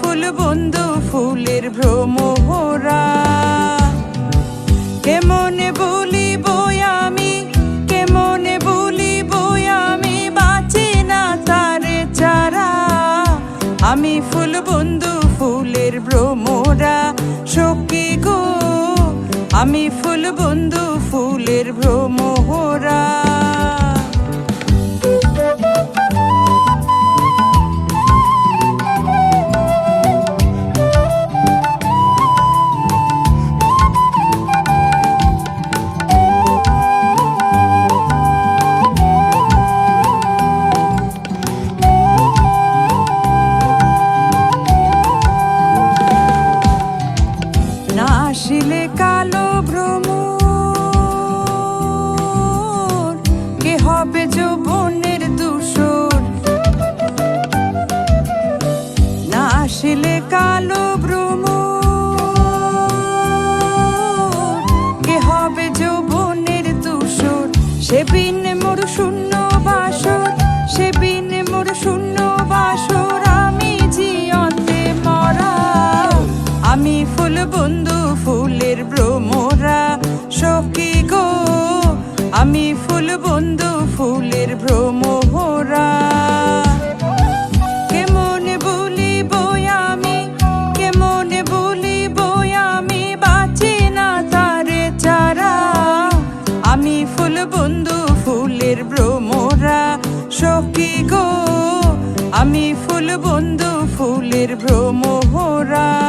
ফুল বন্ধু, ফুলের ভ্রমহরা। কেমনে বলিব আমি, কেমনে বলিব আমি, বাঁচি না তারে চারা। আমি ফুল বন্ধু, ফুলের ভ্রমরা, সখী গো। আমি ফুল বন্ধু, ফুলের ভ্রমহরা। যৌবনের দূষর সে বিন মোর শূন্য বাসর সে বিন মোর শূন্য বাসর, আমি জিয়তে মরা আমি ফুল বন্ধু, ফুলের ভ্রমরা, সখী গো। আমি ফুল বন্ধু, ফুলের ভ্রমরা। বন্ধু ফুলের ভ্রমরা। সখী গো? আমি ফুল বন্ধু ফুলের ভ্রমরা।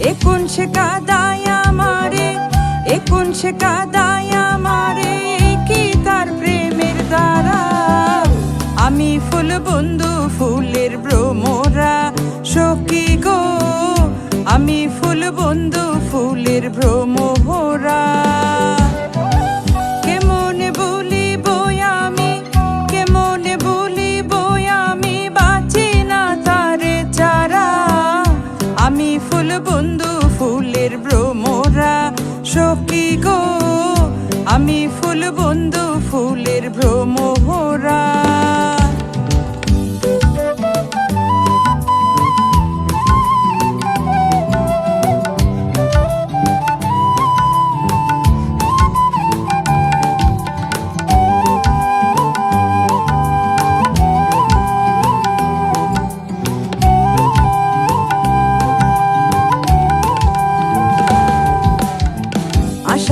এখন সে কাদায় আমারে? এখন সে কাদায় আমারে? এ কি তার প্রেমের দ্বারা? আমি ফুল বন্ধু, ফুলের ভ্রমরা, সখী গো। আমি ফুল বন্ধু, ফুলের ভ্রমরা। সখী গো? আমি ফুল বন্ধু ফুলের ভ্রমরা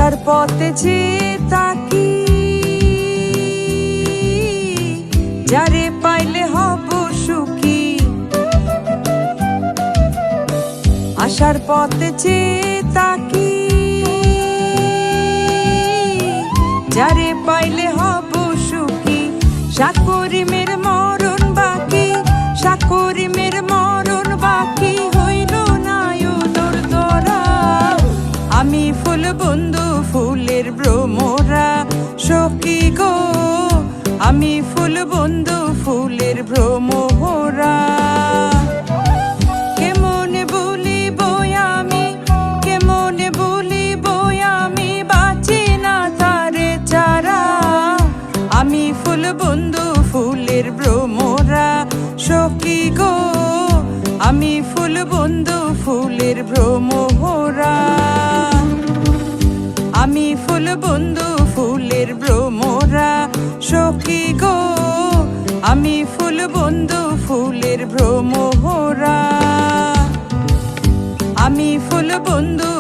আসার পথে যে তাকি, যারে পাইলে হব সুখী। আসার পথে যে তাকি, যারে পাইলে হব সুখী। সাকরি মের মরণ বাকি সাকরি মের মরণ বাকি হইল না দরা আমি ফুল বন্ধু ভ্রমরা সখী গো, আমি ফুল বন্ধু, ফুলের ভ্রমরা কেমন বলিব আমি, কেমন বলিব আমি, বাঁচি না তারে চারা। আমি ফুল বন্ধু, ফুলের ভ্রমরা সখী গো, আমি ফুল বন্ধু, ফুলের ভ্রমরা আমি ফুল বন্ধু, ফুলের ভ্রমরা সখী গো। আমি ফুল বন্ধু, ফুলের ভ্রমরা। আমি ফুল বন্ধু